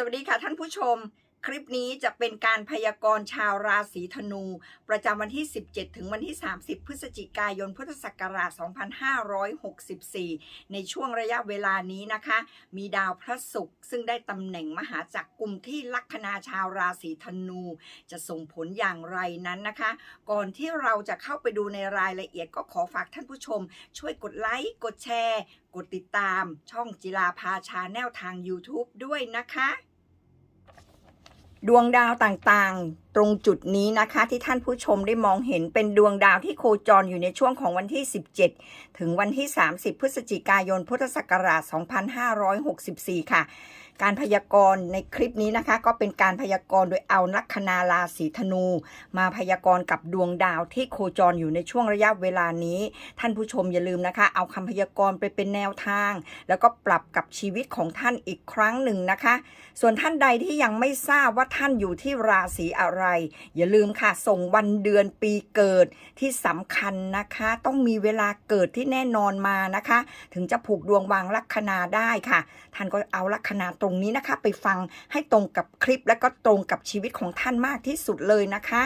สวัสดีค่ะท่านผู้ชม คลิปนี้จะเป็นการพยากรณ์ชาวราศีธนู ประจำวันที่ 17 ถึงวันที่ 30 พฤศจิกายนพุทธศักราช 2564 ในช่วงระยะเวลานี้นะคะ มีดาวพระศุกร์ซึ่งได้ตำแหน่งมหาจักรกลุ่มที่ลัคนาชาวราศีธนู จะส่งผลอย่างไรนั้นนะคะ ก่อนที่เราจะเข้าไปดูในรายละเอียดก็ขอฝากท่านผู้ชม ช่วยกดไลค์กดแชร์ กดติดตามช่องจิลาภาชาแนลทาง YouTube ด้วยนะคะ ดวงดาวต่างๆ ตรงจุดนี้นะคะ ที่ท่านผู้ชมได้มองเห็นเป็นดวงดาวที่โคจรอยู่ในช่วงของวันที่ 17 ถึงวันที่ 30 พฤศจิกายน พุทธศักราช 2564 ค่ะ การพยากรณ์ในคลิปนี้นะคะ ก็เป็นการพยากรณ์โดยเอาลัคนาราศีธนู มาพยากรณ์กับดวงดาวที่โคจรอยู่ในช่วงระยะเวลานี้ ท่านผู้ชมอย่าลืมนะคะ เอาคำพยากรณ์ไปเป็นแนวทาง แล้วก็ปรับกับชีวิตของท่านอีกครั้งหนึ่งนะคะ ส่วนท่านใดที่ยังไม่ทราบว่าท่านอยู่ที่ราศีอะไรอย่าลืมค่ะ ส่งวันเดือนปีเกิดที่สำคัญนะคะ ต้องมีเวลาเกิดที่แน่นอนมานะคะ ถึงจะผูกดวงวางลัคนาได้ค่ะ ท่านก็เอาลัคนาตรงนี้นะคะ ไปฟังให้ตรงกับคลิปและก็ตรงกับชีวิตของท่านมากที่สุดเลยนะคะ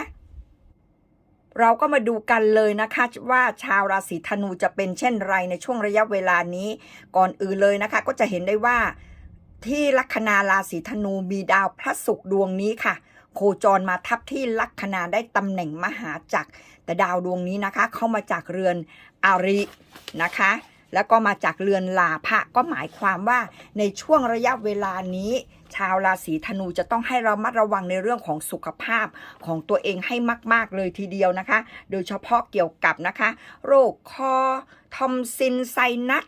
เราก็มาดูกันเลยนะคะว่าชาวราศีธนูจะเป็นเช่นไรในช่วงระยะเวลานี้ ก่อนอื่นเลยนะคะ ก็จะเห็นได้ว่าที่ลัคนาราศีธนูมีดาวพระศุกร์ดวงนี้ค่ะ โคจรมาทับที่ลัคนาได้ตำแหน่งมหาจักร แต่ดาวดวงนี้นะคะ เข้ามาจากเรือนอารินะคะ แล้วก็มาจากเรือนลาภะก็หมายความว่าในช่วงระยะเวลานี้ ชาวราศีธนูจะต้องให้เรามัดระวังในเรื่องของสุขภาพของตัวเองให้มากๆเลยทีเดียวนะคะ โดยเฉพาะเกี่ยวกับนะคะ โรคคอทอมซินไซนัส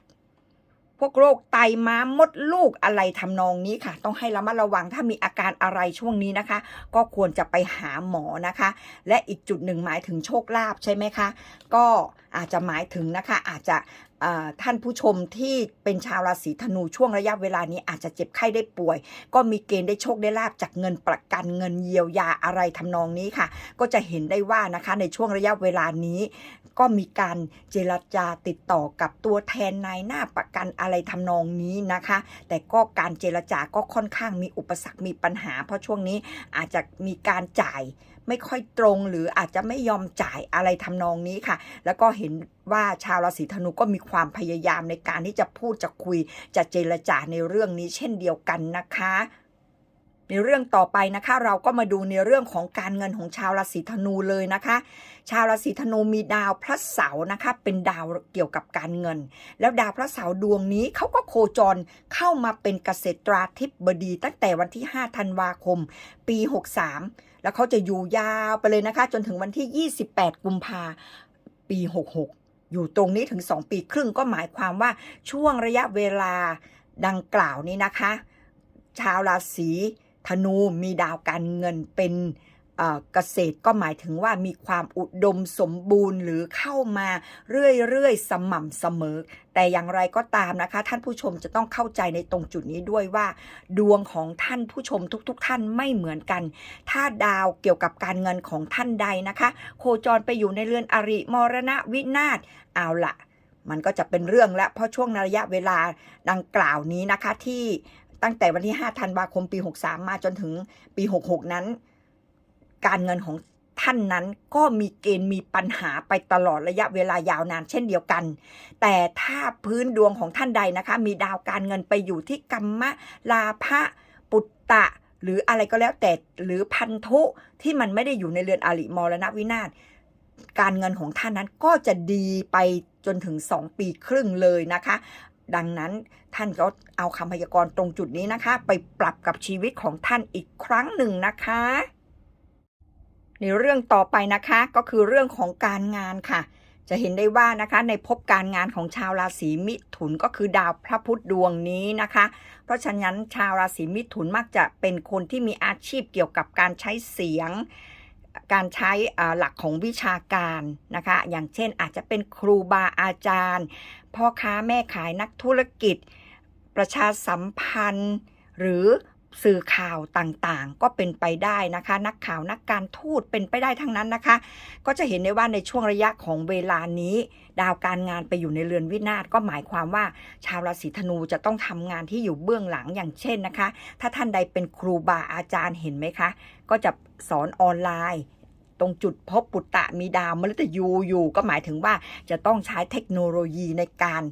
พวกโรคไตม้ามดลูกอะไรทำนองนี้ค่ะ ต้องให้ระมัดระวังถ้ามีอาการอะไรช่วงนี้นะคะ ก็ควรจะไปหาหมอนะคะ และอีกจุดหนึ่งหมายถึงโชคลาภใช่ไหมคะ ก็อาจจะหมายถึงนะคะ อาจจะท่านผู้ชมที่เป็นชาวราศีธนูช่วงระยะเวลานี้อาจจะเจ็บไข้ได้ป่วย ก็มีเกณฑ์ได้โชคได้ลาบจากเงินประกันเงินเยียวยาอะไรทำนองนี้ค่ะ ก็จะเห็นได้ว่านะคะในช่วงระยะเวลานี้ ก็มีการเจรจาติดต่อกับตัวแทนนายหน้าประกันอะไรทำนองนี้นะคะ แต่ก็การเจรจาก็ค่อนข้างมีอุปสรรคมีปัญหา เพราะช่วงนี้อาจจะมีการจ่ายไม่ค่อยตรงหรืออาจจะไม่ยอมจ่ายอะไรทำนองนี้ค่ะ แล้วก็เห็นว่าชาวราศีธนูก็มีความพยายามในการที่จะพูดจะคุยจะเจรจาในเรื่องนี้เช่นเดียวกันนะคะ ในเรื่องต่อไปนะคะ เราก็มาดูในเรื่องของการเงินของชาวราศีธนูเลยนะคะ ชาวราศีธนูมีดาวพระเสาร์นะคะ เป็นดาวเกี่ยวกับการเงิน แล้วดาวพระเสาร์ดวงนี้เขาก็โคจรเข้ามาเป็นเกษตราธิบดี ตั้งแต่วันที่ 5 ธันวาคม ปี 63 แล้วเขาจะอยู่ยาวไปเลยนะคะ จนถึงวันที่ 28 กุมภาปี 66 อยู่ตรงนี้ถึง 2 ปีครึ่งก็หมายความว่าช่วงระยะเวลาดังกล่าวนี้นะคะ ชาวราศี ธนูมีดาวการเงินเป็นเกษตรก็หมายถึงว่ามีความอุดมสมบูรณ์หรือเข้ามาเรื่อยๆ สม่ำเสมอ แต่อย่างไรก็ตามนะคะ ท่านผู้ชมจะต้องเข้าใจในตรงจุดนี้ด้วยว่า ดวงของท่านผู้ชมทุกๆ ท่านไม่เหมือนกัน ถ้าดาวเกี่ยวกับการเงินของท่านใดนะคะ โคจรไปอยู่ในเรือนอริมรณะวินาศเอาละมันก็จะเป็นเรื่องแล้วเพราะช่วงระยะเวลาดังกล่าวนี้นะคะที่ ตั้งแต่วันที่ 5 ธันวาคมปี 63 มาจนถึงปี 66 นั้น การเงินของท่านนั้นก็มีเกณฑ์มีปัญหาไปตลอดระยะเวลายาวนานเช่นเดียวกัน แต่ถ้าพื้นดวงของท่านใดนะคะ มีดาวการเงินไปอยู่ที่กัมมะลาภะปุตตะ หรืออะไรก็แล้วแต่หรือพันธุที่มันไม่ได้อยู่ในเรือนอริมรณวินาศการเงินของท่านนั้นก็จะดีไปจนถึง 2 ปีครึ่งเลยนะคะ ดังนั้นท่านก็เอาคำพยากรณ์ตรงจุดนี้นะคะ ไปปรับกับชีวิตของท่านอีกครั้งหนึ่งนะคะ ในเรื่องต่อไปนะคะก็คือเรื่องของการงานค่ะ จะเห็นได้ว่านะคะในภพการงานของชาวราศีมิถุนก็คือดาวพระพุธดวงนี้นะคะ เพราะฉะนั้นชาวราศีมิถุนมักจะเป็นคนที่มีอาชีพเกี่ยวกับการใช้เสียง การใช้หลักของวิชาการนะคะ อย่างเช่นอาจจะเป็นครูบาอาจารย์ พ่อค้าแม่ขายนักธุรกิจ ประชาสัมพันธ์ หรือสื่อข่าวต่างๆ ก็เป็นไปได้นะคะ นักข่าวนักการทูตเป็นไปได้ทั้งนั้นนะคะ ก็จะเห็นได้ว่าในช่วงระยะของเวลานี้ ดาวการงานไปอยู่ในเรือนวินาศก็หมายความว่า ชาวราศีธนูจะต้องทำงานที่อยู่เบื้องหลังอย่างเช่นนะคะ ถ้าท่านใดเป็นครูบาอาจารย์เห็นไหมคะ ก็จะสอนออนไลน์ ตรงจุดพบปุตตะมีดาวมฤตยูอยู่ก็หมายถึงว่าจะต้องใช้เทคโนโลยีในการ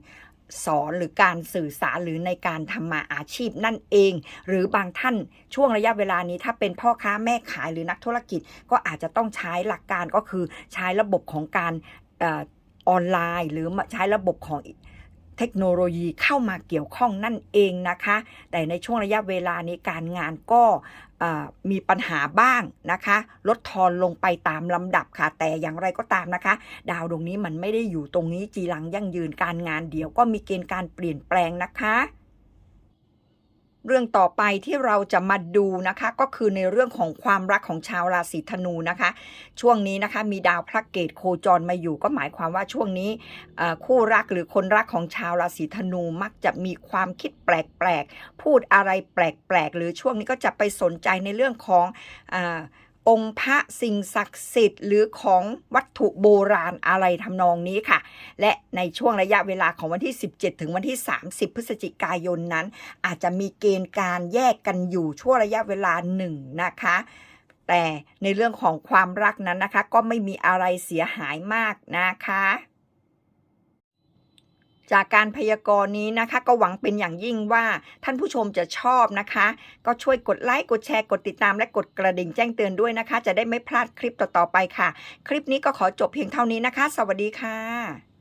สอนหรือการสื่อสารหรือในการทำมาอาชีพนั่นเอง หรือบางท่านช่วงระยะเวลานี้ถ้าเป็นพ่อค้าแม่ขายหรือนักธุรกิจก็อาจจะต้องใช้หลักการก็คือใช้ระบบของการออนไลน์ หรือใช้ระบบของ เทคโนโลยีเข้ามาเกี่ยวข้องนั่นเองนะคะ แต่ในช่วงระยะเวลานี้การงานก็มีปัญหาบ้างนะคะ ลดทอนลงไปตามลำดับค่ะ แต่อย่างไรก็ตามนะคะ ดาวดวงนี้มันไม่ได้อยู่ตรงนี้จีรังยั่งยืนการงานเดี๋ยวก็มีเกณฑ์การเปลี่ยนแปลงนะคะ เรื่องต่อไปที่เราจะมาดูนะคะก็คือในเรื่องของความรักของชาวราศีธนูนะคะ ช่วงนี้นะคะมีดาวพระเกตโคจรมาอยู่ก็หมายความว่าช่วงนี้คู่รักหรือคนรักของชาวราศีธนูมักจะมีความคิดแปลกๆพูดอะไรแปลกๆหรือช่วงนี้ก็จะไปสนใจในเรื่องของ องค์พระสิ่งศักดิ์สิทธิ์ หรือของวัตถุโบราณอะไรทำนองนี้ค่ะ และในช่วงระยะเวลาของวันที่ 17 ถึงวันที่ 30 พฤศจิกายนนั้น อาจจะมีเกณฑ์การแยกกันอยู่ช่วงระยะเวลาหนึ่งนะคะแต่ในเรื่องของความรักนั้นนะคะ ก็ไม่มีอะไรเสียหายมากนะคะ จากการพยากรณ์นี้นะคะ ก็หวังเป็นอย่างยิ่งว่าท่านผู้ชมจะชอบนะคะ ก็ช่วยกดไลค์กดแชร์กดติดตามและกดกระดิ่งแจ้งเตือนด้วยนะคะ จะได้ไม่พลาดคลิปต่อๆไปค่ะ คลิปนี้ก็ขอจบเพียงเท่านี้นะคะ สวัสดีค่ะ